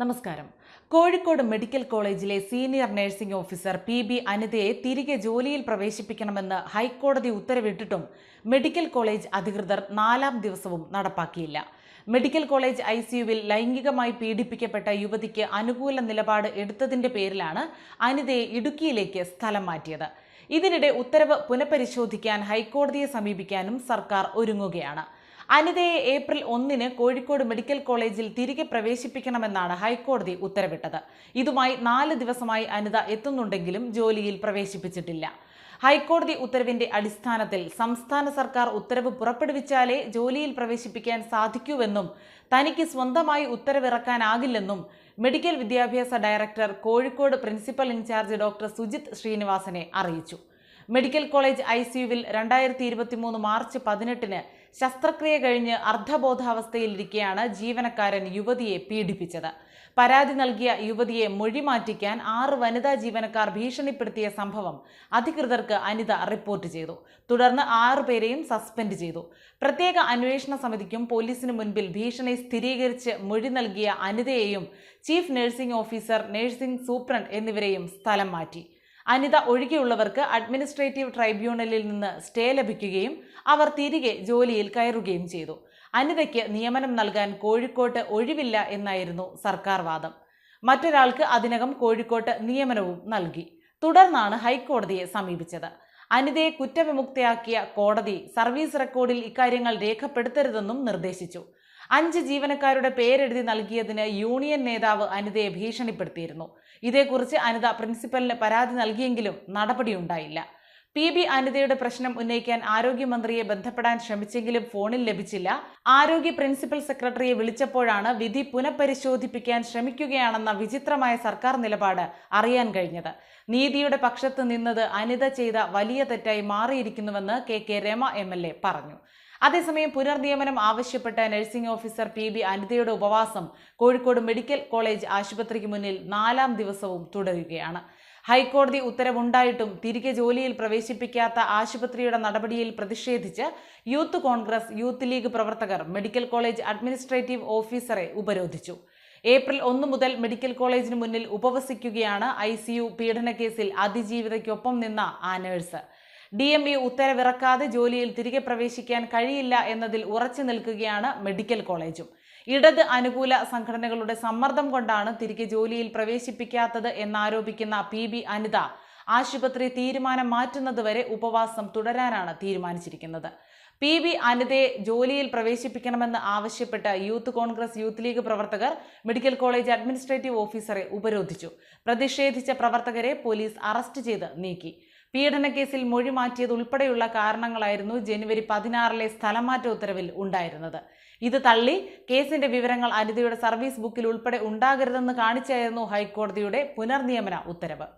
നമസ്കാരം. കോഴിക്കോട് മെഡിക്കൽ കോളേജിലെ senior nursing officer P B അനിതയെ തിരികെ ജോലിയിൽ പ്രവേശിപ്പിക്കണമെന്ന് ഹൈക്കോടതി ഉത്തരവിട്ടിട്ടും മെഡിക്കൽ കോളേജ് അധികൃതർ നാലാം ദിവസവും നടപ്പാക്കിയില്ല. മെഡിക്കൽ കോളേജ് ഐ സിയുവിൽ ലൈംഗികമായി പീഡിപ്പിക്കപ്പെട്ട യുവതിക്ക് അനുകൂല നിലപാട് എടുത്തതിന്റെ പേരിലാണ് അനിതയെ ഇടുക്കിയിലേക്ക് സ്ഥലം മാറ്റിയത്. ഇതിനിടെ ഉത്തരവ് പുനഃപരിശോധിക്കാൻ ഹൈക്കോടതിയെ സമീപിക്കാനും സർക്കാർ ഒരുങ്ങുകയാണ്. അനിതയെ ഏപ്രിൽ ഒന്നിന് കോഴിക്കോട് മെഡിക്കൽ കോളേജിൽ തിരികെ പ്രവേശിപ്പിക്കണമെന്നാണ് ഹൈക്കോടതി ഉത്തരവിട്ടത്. ഇതുമായി നാല് ദിവസമായി അനിത എത്തുന്നുണ്ടെങ്കിലും ജോലിയിൽ പ്രവേശിപ്പിച്ചിട്ടില്ല. ഹൈക്കോടതി ഉത്തരവിന്റെ അടിസ്ഥാനത്തിൽ സംസ്ഥാന സർക്കാർ ഉത്തരവ് പുറപ്പെടുവിച്ചാലേ ജോലിയിൽ പ്രവേശിപ്പിക്കാൻ സാധിക്കൂവെന്നും തനിക്ക് സ്വന്തമായി ഉത്തരവിറക്കാനാകില്ലെന്നും മെഡിക്കൽ വിദ്യാഭ്യാസ director Kozhikode principal in charge doctor Sujith ശ്രീനിവാസനെ അറിയിച്ചു. മെഡിക്കൽ കോളേജ് ഐ സിയുവിൽ രണ്ടായിരത്തി ഇരുപത്തി മൂന്ന് മാർച്ച് പതിനെട്ടിന് ശസ്ത്രക്രിയ കഴിഞ്ഞ് അർദ്ധബോധാവസ്ഥയിലിരിക്കെയാണ് ജീവനക്കാരൻ യുവതിയെ പീഡിപ്പിച്ചത്. പരാതി നൽകിയ യുവതിയെ മൊഴിമാറ്റിക്കാൻ ആറ് വനിതാ ജീവനക്കാർ ഭീഷണിപ്പെടുത്തിയ സംഭവം അധികൃതർക്ക് അനിത റിപ്പോർട്ട് ചെയ്തു. തുടർന്ന് ആറുപേരെയും സസ്പെൻഡ് ചെയ്തു. പ്രത്യേക അന്വേഷണ സമിതിക്കും പോലീസിനു മുൻപിൽ ഭീഷണി സ്ഥിരീകരിച്ച് മൊഴി നൽകിയ അനിതയെയും chief nursing officer nursing superintendent എന്നിവരെയും സ്ഥലം മാറ്റി. അനിത ഒഴികെയുള്ളവർക്ക് അഡ്മിനിസ്ട്രേറ്റീവ് ട്രൈബ്യൂണലിൽ നിന്ന് സ്റ്റേ ലഭിക്കുകയും അവർ തിരികെ ജോലിയിൽ കയറുകയും ചെയ്തു. അനിതയ്ക്ക് നിയമനം നൽകാൻ കോഴിക്കോട്ട് ഒഴിവില്ല എന്നായിരുന്നു സർക്കാർ വാദം. മറ്റൊരാൾക്ക് അതിനകം കോഴിക്കോട്ട് നിയമനവും നൽകി. തുടർന്നാണ് ഹൈക്കോടതിയെ സമീപിച്ചത്. അനിതയെ കുറ്റവിമുക്തയാക്കിയ കോടതി സർവീസ് റെക്കോർഡിൽ ഇക്കാര്യങ്ങൾ രേഖപ്പെടുത്തരുതെന്നും നിർദ്ദേശിച്ചു. അഞ്ച് ജീവനക്കാരുടെ പേരെഴുതി നൽകിയതിന് യൂണിയൻ നേതാവ് അനിതയെ ഭീഷണിപ്പെടുത്തിയിരുന്നു. ഇതേക്കുറിച്ച് അനിത പ്രിൻസിപ്പലിന് പരാതി നൽകിയെങ്കിലും നടപടിയുണ്ടായില്ല. പി ബി അനിതയുടെ പ്രശ്നം ഉന്നയിക്കാൻ ആരോഗ്യമന്ത്രിയെ ബന്ധപ്പെടാൻ ശ്രമിച്ചെങ്കിലും ഫോണിൽ ലഭിച്ചില്ല. ആരോഗ്യ പ്രിൻസിപ്പൽ സെക്രട്ടറിയെ വിളിച്ചപ്പോഴാണ് വിധി പുനഃപരിശോധിപ്പിക്കാൻ ശ്രമിക്കുകയാണെന്ന വിചിത്രമായ സർക്കാർ നിലപാട് അറിയാൻ കഴിഞ്ഞത്. നീതിയുടെ പക്ഷത്ത് നിന്നത് അനിത ചെയ്ത വലിയ തെറ്റായി മാറിയിരിക്കുന്നുവെന്ന് K K Rama M L A പറഞ്ഞു. അതേസമയം പുനർനിയമനം ആവശ്യപ്പെട്ട നഴ്സിംഗ് ഓഫീസർ പി ബി അനിതയുടെ ഉപവാസം കോഴിക്കോട് മെഡിക്കൽ കോളേജ് ആശുപത്രിക്ക് മുന്നിൽ നാലാം ദിവസവും തുടരുകയാണ്. ഹൈക്കോടതി ഉത്തരവുണ്ടായിട്ടും തിരികെ ജോലിയിൽ പ്രവേശിപ്പിക്കാത്ത ആശുപത്രിയുടെ നടപടിയിൽ പ്രതിഷേധിച്ച് യൂത്ത് കോൺഗ്രസ് യൂത്ത് ലീഗ് പ്രവർത്തകർ മെഡിക്കൽ കോളേജ് അഡ്മിനിസ്ട്രേറ്റീവ് ഓഫീസറെ ഉപരോധിച്ചു. ഏപ്രിൽ ഒന്ന് മുതൽ മെഡിക്കൽ കോളേജിന് മുന്നിൽ ഉപവസിക്കുകയാണ് ഐ സി യു പീഡനക്കേസിൽ അതിജീവിതയ്ക്കൊപ്പം നിന്ന ആ നേഴ്സ്. ഡി എം ഇ ഉത്തരവിറക്കാതെ ജോലിയിൽ തിരികെ പ്രവേശിക്കാൻ കഴിയില്ല എന്നതിൽ ഉറച്ചു നിൽക്കുകയാണ് മെഡിക്കൽ കോളേജും. ഇടത് അനുകൂല സംഘടനകളുടെ സമ്മർദ്ദം കൊണ്ടാണ് തിരികെ ജോലിയിൽ പ്രവേശിപ്പിക്കാത്തത് എന്നാരോപിക്കുന്ന പി ബി അനിത ആശുപത്രി തീരുമാനം മാറ്റുന്നതുവരെ ഉപവാസം തുടരാനാണ് തീരുമാനിച്ചിരിക്കുന്നത്. പി ബി അനിതയെ ജോലിയിൽ പ്രവേശിപ്പിക്കണമെന്ന് ആവശ്യപ്പെട്ട് യൂത്ത് കോൺഗ്രസ് യൂത്ത് ലീഗ് പ്രവർത്തകർ മെഡിക്കൽ കോളേജ് അഡ്മിനിസ്ട്രേറ്റീവ് ഓഫീസറെ ഉപരോധിച്ചു. പ്രതിഷേധിച്ച പ്രവർത്തകരെ പോലീസ് അറസ്റ്റ് ചെയ്ത് നീക്കി. പീഡനക്കേസിൽ മൊഴി മാറ്റിയത് ഉൾപ്പെടെയുള്ള കാരണങ്ങളായിരുന്നു ജനുവരി പതിനാറിലെ സ്ഥലമാറ്റ ഉത്തരവിൽ ഉണ്ടായിരുന്നത്. ഇത് തള്ളി കേസിന്റെ വിവരങ്ങൾ അനിതയുടെ സർവീസ് ബുക്കിൽ ഉൾപ്പെടെ ഉണ്ടാകരുതെന്ന് കാണിച്ചായിരുന്നു ഹൈക്കോടതിയുടെ പുനർനിയമന ഉത്തരവ്.